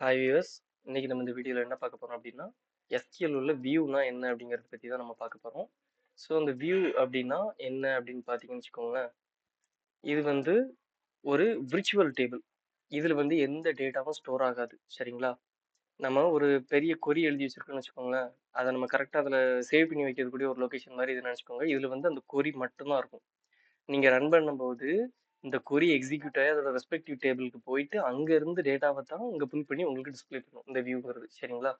Hi viewers இன்றைக்கி நம்ம இந்த வீடியோவில் என்ன பார்க்க போகிறோம் அப்படின்னா எஸ்கியூஎல் உள்ள வியூனா என்ன அப்படிங்கிறத பற்றி தான் நம்ம பார்க்க போகிறோம் ஸோ அந்த வியூ அப்படின்னா என்ன அப்படின்னு பார்த்தீங்கன்னு வச்சுக்கோங்களேன். இது வந்து ஒரு விர்ச்சுவல் டேபிள் இதில் வந்து எந்த டேட்டாவும் ஸ்டோர் ஆகாது. சரிங்களா? நம்ம ஒரு பெரிய கொரி எழுதி வச்சுருக்கோன்னு வச்சுக்கோங்களேன். அதை நம்ம கரெக்டாக அதில் சேவ் பண்ணி வைக்கிறதுக்கூடிய ஒரு லொக்கேஷன் மாதிரி இது நினச்சிக்கோங்க. இதில் வந்து அந்த கொரி மட்டும்தான் இருக்கும். நீங்கள் ரன் பண்ணும்போது இந்த கொரி எக்ஸிக்யூட் ஆகி அதோட ரெஸ்பெக்டிவ் டேபிளுக்கு போயிட்டு அங்கேருந்து டேட்டாவை தான் இங்கே புல் பண்ணி உங்களுக்கு டிஸ்ப்ளே பண்ணும் இந்த வியூங்கிறது சரிங்களா?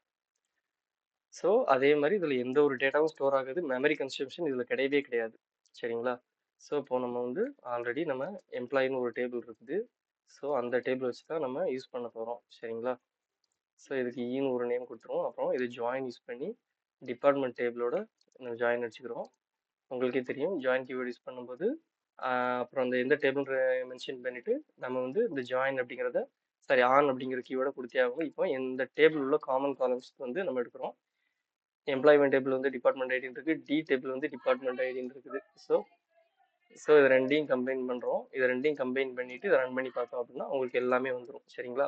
ஸோ அதே மாதிரி இதில் எந்த ஒரு டேட்டாவும் ஸ்டோர் ஆகுது. மெமரி கன்சம்ஷன் இதில் கிடையவே கிடையாது. சரிங்களா? ஸோ இப்போ நம்ம வந்து ஆல்ரெடி நம்ம எம்ப்ளாயின்னு ஒரு டேபிள் இருக்குது. ஸோ அந்த டேபிள் வச்சு தான் நம்ம யூஸ் பண்ண போகிறோம் சரிங்களா? ஸோ இதுக்கு e ஈன்னு ஒரு நேம் கொடுத்துருவோம். அப்புறம் இது ஜாயின் யூஸ் பண்ணி டிபார்ட்மெண்ட் டேபிளோட ஜாயின் அடிச்சுக்கிறோம். உங்களுக்கே தெரியும். ஜாயின் கீவேர்டு யூஸ் பண்ணும்போது அப்புறம் அந்த எந்த டேபிள் மென்ஷன் பண்ணிவிட்டு நம்ம வந்து இந்த ஜாயின் அப்படிங்கிறத சாரி ஆன் அப்படிங்கிற கீவேர்டை கொடுத்தே ஆகும் இப்போ இந்த டேபிள் உள்ள காமன் காலம்ஸ் வந்து நம்ம எடுக்கிறோம். எம்ப்ளாய்மெண்ட் டேபிள் வந்து டிபார்ட்மெண்ட் ஐடின்னு இருக்குது டி டேபிள் வந்து டிபார்ட்மெண்ட் ஐடின்னு இருக்குது. ஸோ ஸோ இது ரெண்டையும் கம்பைன் பண்ணுறோம் இது ரெண்டையும் கம்பைன் பண்ணிவிட்டு இதை ரன் பண்ணி பார்த்தோம் அப்படின்னா உங்களுக்கு எல்லாமே வந்துடும் சரிங்களா?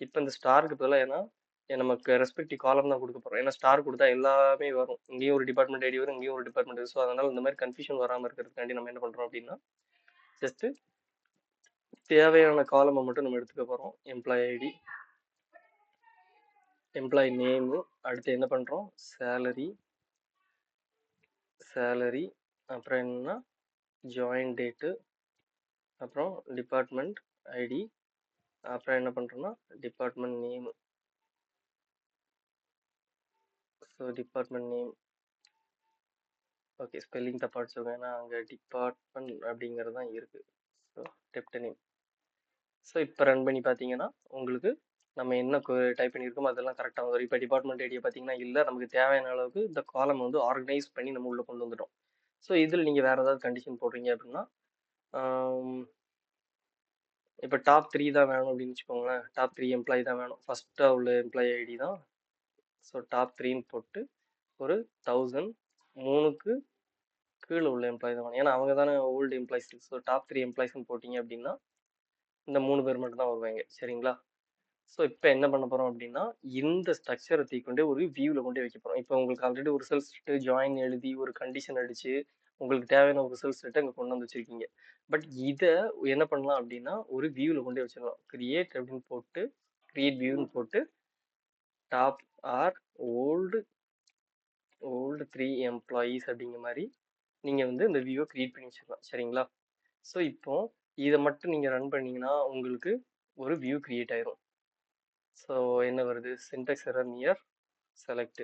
இப்போ இந்த ஸ்டாருக்கு பதிலாக ஏன்னா நமக்கு ரெஸ்பெக்டிவ் காலம் தான் கொடுக்க போகிறோம் ஏன்னா ஸ்டார் கொடுத்தா எல்லாமே வரும். இங்கேயும் ஒரு டிபார்ட்மெண்ட் ஐடி வரும் இங்கேயும் ஒரு டிபார்ட்மெண்ட் ஸோ அதனால இந்த மாதிரி கன்ஃபியூஷன் வராமல் இருக்கிறதுக்காண்டி நம்ம என்ன பண்ணுறோம் அப்படின்னா ஜஸ்ட்டு தேவையான காலமை மட்டும் நம்ம எடுத்துக்க போகிறோம் எம்ப்ளாய் ஐடி எம்ப்ளாய் நேமு அடுத்து என்ன பண்ணுறோம் சேலரி சேலரி அப்புறம் என்னன்னா ஜாயின் டேட்டு அப்புறம் டிபார்ட்மெண்ட் ஐடி அப்புறம் என்ன பண்ணுறோன்னா department name so department name okay spelling தப்பா வச்சுக்கோங்க ஏன்னா அங்கே டிபார்ட்மெண்ட் அப்படிங்கிறது தான் இருக்குது ஸோ டெப்ட் நேம் ஸோ இப்போ ரன் பண்ணி பார்த்தீங்கன்னா உங்களுக்கு நம்ம என்ன டைப் பண்ணியிருக்கோமோ அதெல்லாம் கரெக்டாக வந்துடும் இப்போ டிபார்ட்மெண்ட் ஐடியா பார்த்தீங்கன்னா இல்லை நமக்கு தேவையான அளவுக்கு இந்த காலம் வந்து ஆர்கனைஸ் பண்ணி நம்ம உள்ளே கொண்டு வந்துட்டோம். ஸோ இதில் நீங்கள் வேறு ஏதாவது கண்டிஷன் போடுறீங்க அப்படின்னா இப்போ டாப் த்ரீ தான் வேணும் அப்படின்னு வச்சுக்கோங்களேன். டாப் த்ரீ எம்ப்ளாயி தான் வேணும். ஃபஸ்ட்டாக உள்ள எம்ப்ளாயி ஐடி தான். ஸோ டாப் த்ரீன்னு போட்டு ஒரு தௌசண்ட் மூணுக்கு கீழே உள்ள எம்ப்ளாயிஸ் தான். ஏன்னா அவங்க தானே old employees so top three எம்ப்ளாயிஸ்னு போட்டிங்க அப்படின்னா இந்த மூணு பேர் மட்டும் தான் வருவாங்க. சரிங்களா? ஸோ இப்போ என்ன பண்ண போகிறோம் அப்படின்னா இந்த ஸ்ட்ரக்சரை தீக்கொண்டே ஒரு வியூவில் கொண்டு வைக்க போகிறோம் இப்போ உங்களுக்கு ஆல்ரெடி ஒரு ரிசல்ட் செட்டு ஜாயின் எழுதி ஒரு கண்டிஷன் அடித்து உங்களுக்கு தேவையான ஒரு ரிசல்ட் செட்டை அங்கே கொண்டு வந்து வச்சிருக்கீங்க. பட் இதை என்ன பண்ணலாம் அப்படின்னா ஒரு வியூவில் கொண்டு வச்சிடலாம். கிரியேட் அப்படின்னு போட்டு கிரியேட் வியூன்னு போட்டு top or old old three employees அப்படிங்கிற மாதிரி நீங்கள் வந்து இந்த வியூவை க்ரியேட் பண்ணி வச்சுக்கலாம் சரிங்களா? ஸோ இப்போ இதை மட்டும் நீங்கள் ரன் பண்ணீங்கன்னா உங்களுக்கு ஒரு வியூ க்ரியேட் ஆயிரும். ஸோ என்ன வருது? Syntax error near select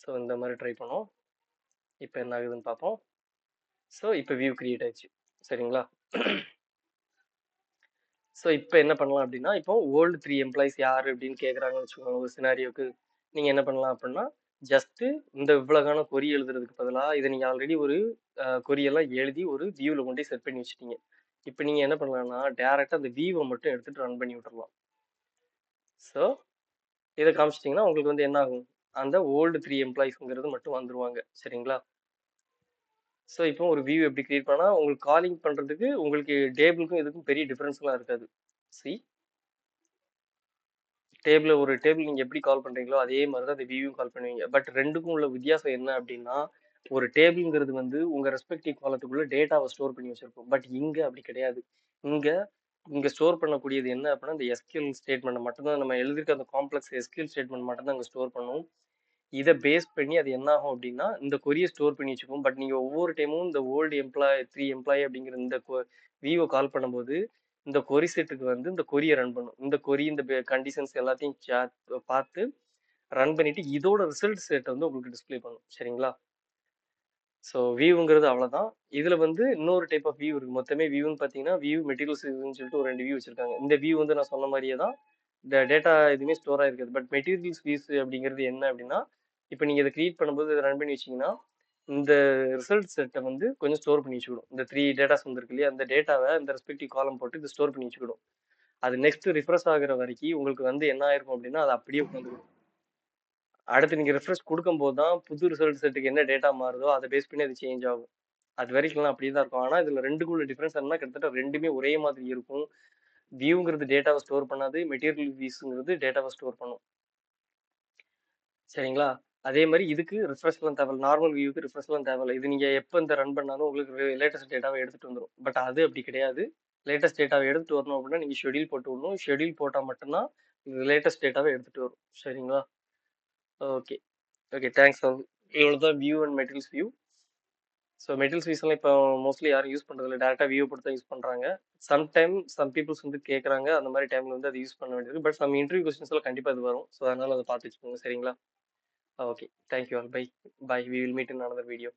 so இந்த மாதிரி ட்ரை பண்ணோம் இப்போ என்ன ஆகுதுன்னு பார்ப்போம். ஸோ இப்போ வியூ க்ரியேட் ஆயிடுச்சு. சரிங்களா? ஸோ இப்போ என்ன பண்ணலாம் அப்படின்னா இப்போ ஓல்டு த்ரீ எம்ப்ளாயிஸ் யார் அப்படின்னு கேட்குறாங்கன்னு வச்சுக்கோங்க ஒரு சினாரியோக்கு நீங்கள் என்ன பண்ணலாம் அப்படின்னா ஜஸ்ட்டு இந்த இவ்வளோக்கான கொரி எழுதுறதுக்கு பதிலாக இதை நீங்கள் ஆல்ரெடி ஒரு கொரியெல்லாம் எழுதி ஒரு வியூவில் கொண்டு செட் பண்ணி வச்சுட்டீங்க. இப்போ நீங்கள் என்ன பண்ணலாம்னா டேரெக்டாக அந்த வியூவை மட்டும் எடுத்துகிட்டு ரன் பண்ணி விட்டுறலாம். ஸோ இதை காமிச்சிட்டிங்கன்னா உங்களுக்கு வந்து என்ன ஆகும்? அந்த ஓல்டு த்ரீ எம்ப்ளாயிஸ்ங்கிறது மட்டும் வந்துருவாங்க. சரிங்களா? ஸோ இப்போ ஒரு வியூ எப்படி கிரியேட் பண்ணால் உங்களுக்கு காலிங் பண்ணுறதுக்கு உங்களுக்கு டேபிளுக்கும் இதுக்கும் பெரிய டிஃப்ரென்ஸ்லாம் இருக்காது. சி டேபிள் ஒரு டேபிள் நீங்கள் எப்படி கால் பண்ணுறீங்களோ அதே மாதிரி தான் அந்த வியூவும் கால் பண்ணுவீங்க. பட் ரெண்டுக்கும் உள்ள வித்தியாசம் என்ன அப்படின்னா ஒரு டேபிள்ங்கிறது வந்து உங்கள் ரெஸ்பெக்டிவ் காலத்துக்குள்ள டேட்டாவை ஸ்டோர் பண்ணி வச்சுருப்போம். பட் இங்கே அப்படி கிடையாது. இங்கே இங்கே ஸ்டோர் பண்ணக்கூடியது என்ன அப்படின்னா இந்த எஸ்கியூஎல் ஸ்டேட்மெண்ட் மட்டும்தான். நம்ம எழுதிருக்க அந்த காம்ப்ளெக்ஸ் எஸ்கியூஎல் ஸ்டேட்மெண்ட் மட்டும் தான் அங்கே ஸ்டோர் பண்ணுவோம். இதை பேஸ் பண்ணி அது என்ன ஆகும் அப்படின்னா இந்த கொரியை ஸ்டோர் பண்ணி வச்சுக்கும் பட் நீங்கள் ஒவ்வொரு டைமும் இந்த ஓல்டு எம்ப்ளாய் த்ரீ எம்ப்ளாயி அப்படிங்கிற இந்த வியூவை கால் பண்ணும்போது இந்த கொரி செட்டுக்கு வந்து இந்த கொரியை ரன் பண்ணும். இந்த கொரி இந்த கண்டிஷன்ஸ் எல்லாத்தையும் பார்த்து ரன் பண்ணிட்டு இதோட ரிசல்ட் செட்டை வந்து உங்களுக்கு டிஸ்ப்ளே பண்ணும். சரிங்களா? ஸோ வியூங்கிறது அவ்வளோதான் இதில் வந்து இன்னொரு டைப் ஆஃப் வியூ இருக்குது மொத்தமே வியூன்னு பார்த்தீங்கன்னா வியூ மெட்டீரியல்ஸ் இதுன்னு சொல்லிட்டு ஒரு ரெண்டு வியூ வச்சுருக்காங்க. இந்த வியூ வந்து நான் சொன்ன மாதிரியே தான் இந்த டேட்டா எதுவுமே ஸ்டோர் ஆகிருக்காது பட் மெட்டீரியல்ஸ் வியூஸ் அப்படிங்கிறது என்ன அப்படின்னா இப்போ நீங்கள் இதை க்ரியேட் பண்ணும்போது இதை ரன் பண்ணி வச்சிங்கன்னா இந்த ரிசல்ட் செட்டை வந்து கொஞ்சம் ஸ்டோர் பண்ணி வச்சுக்கிடும் இந்த த்ரீ டேட்டாஸ் வந்துருக்கு இல்லையா? அந்த டேட்டாவை இந்த ரெஸ்பெக்டிவ் காலம் போட்டு இது ஸ்டோர் பண்ணி வச்சுக்கிடும் அது நெக்ஸ்ட் ரிஃப்ரெஷ் ஆகுற வரைக்கும் உங்களுக்கு வந்து என்ன ஆயிருக்கும் அப்படின்னா அது அப்படியே உட்காந்துருக்கும் அடுத்து நீங்கள் ரெஃப்ரெஷ் கொடுக்கும்போது தான் புது ரிசல்ட் செட்டுக்கு என்ன டேட்டா மாறுதோ அதை பேஸ் பண்ணி அது சேஞ்ச் ஆகும். அது வரைக்கும்லாம் அப்படியே தான் இருக்கும். ஆனால் இதில் ரெண்டுக்குள்ள டிஃப்ரென்ஸ் என்ன கிட்டத்தட்ட ரெண்டுமே ஒரே மாதிரி இருக்கும். வியூங்கிறது டேட்டாவை ஸ்டோர் பண்ணாது மெட்டீரியல் வியூஸுங்கிறது டேட்டாவை ஸ்டோர் பண்ணும். சரிங்களா? அதே மாதிரி இதுக்கு ரிஃப்ரெஷ்லாம் தேவை நார்மல் வியூக்கு ரிஃப்ரெஷ்லாம் தேவையில்ல. இது நீங்கள் எப்போ இந்த ரன் பண்ணாலும் உங்களுக்கு லேட்டஸ்ட் டேட்டாவை எடுத்துகிட்டு வந்துடும் பட் அது அப்படி கிடையாது. லேட்டஸ்ட் டேட்டாவை எடுத்துகிட்டு வரணும் அப்படின்னா நீங்கள் ஷெடியூல் போட்டு விடணும். ஷெடியூல் போட்டால் மட்டும்தான் லேட்டஸ்ட் டேட்டாவை எடுத்துகிட்டு வரும். சரிங்களா? ஓகே ஓகே தேங்க்ஸ் இவ்வளோ தான் view and materials view so materials வியூஸ்லாம் இப்போ மோஸ்ட்லி யாரும் யூஸ் பண்ணுறதில்ல டேரெக்டாக வியூ போட்டு தான் யூஸ் பண்ணுறாங்க சம்டைம் சம் பீப்புள்ஸ் வந்து கேட்குறாங்க அந்த மாதிரி டைமில் வந்து அது யூஸ் பண்ண வேண்டியது பட் சம் இன்டர்வியூ கொஸ்டின்ஸ்லாம் கண்டிப்பாக அது வரும். ஸோ அதனால் அதை பார்த்து வச்சுக்கோங்க. சரிங்களா? Okay. Thank you all. Bye. Bye. We will meet in another video.